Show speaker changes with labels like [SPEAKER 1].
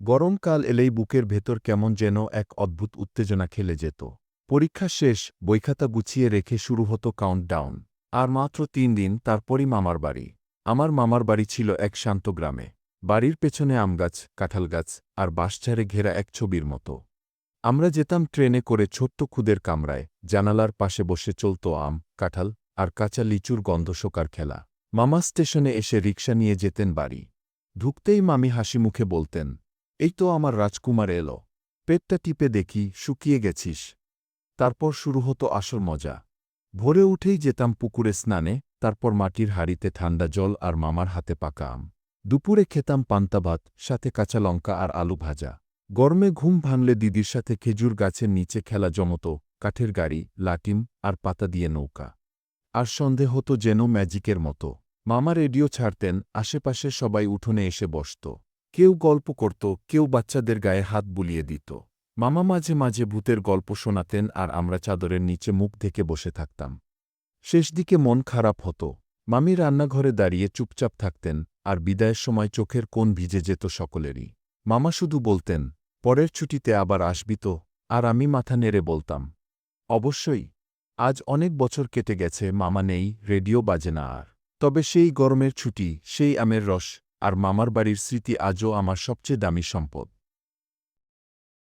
[SPEAKER 1] গরমকাল এলেই বুকের ভেতর কেমন যেন এক অদ্ভুত উত্তেজনা খেলে যেত। পরীক্ষা শেষ, বইখাতা গুছিয়ে রেখে শুরু হতো কাউন্টডাউন আর মাত্র তিন দিন তারপরই মামার বাড়ি। আমার মামার বাড়ি ছিল এক শান্ত গ্রামে। বাড়ির পেছনে আমগাছ কাঁঠালগাছ আর বাঁশঝাড়ে ঘেরা এক ছবির মতো। আমরা যেতাম ট্রেনে করে ছোট্ট খুদের কামরায়, জানালার পাশে বসে চলত আম, কাঁঠাল আর কাঁচা লিচুর গন্ধ শোকার খেলা। মামা স্টেশনে এসে রিকশা নিয়ে যেতেন বাড়ি। ঢুকতেই মামি হাসি মুখে বলতেন এই তো আমার রাজকুমার এলো। পেটটা টিপে দেখি, শুকিয়ে গেছিস। তারপর শুরু হতো আসল মজা। ভোরে উঠেই যেতাম পুকুরে স্নানে, তারপর মাটির হাড়িতে ঠান্ডা জল আর মামার হাতে পাকা আম। দুপুরে খেতাম পান্তা ভাত, সাথে কাঁচা লঙ্কা আর আলু ভাজা। গরমে ঘুম ভাঙলে দিদির সাথে খেজুর গাছের নিচে খেলা জমত, কাঠের গাড়ি, লাটিম আর পাতা দিয়ে নৌকা। আর সন্ধে হতো যেন ম্যাজিকের মতো। মামা রেডিও ছাড়তেন আশেপাশে সবাই উঠোনে এসে বসত। কেউ গল্প করত, কেউ বাচ্চাদের গায়ে হাত বুলিয়ে দিত। মামা মাঝে মাঝে ভূতের গল্প শোনাতেন আর আমরা চাদরের নিচে মুখ দেখে বসে থাকতাম। শেষ দিকে মন খারাপ হতো। মামি রান্নাঘরে দাঁড়িয়ে চুপচাপ থাকতেন আর বিদায়ের সময় চোখের কোণ ভিজে যেত সকলেরই। মামা শুধু বলতেন, পরের ছুটিতে আবার আসবি তো? আর আমি মাথা নেড়ে বলতাম, অবশ্যই। আজ অনেক বছর কেটে গেছে, মামা নেই, রেডিও বাজে না আর। তবে সেই গরমের ছুটি, সেই আমের রস আর মামার বাড়ির স্মৃতি আজও আমার সবচেয়ে দামি সম্পদ।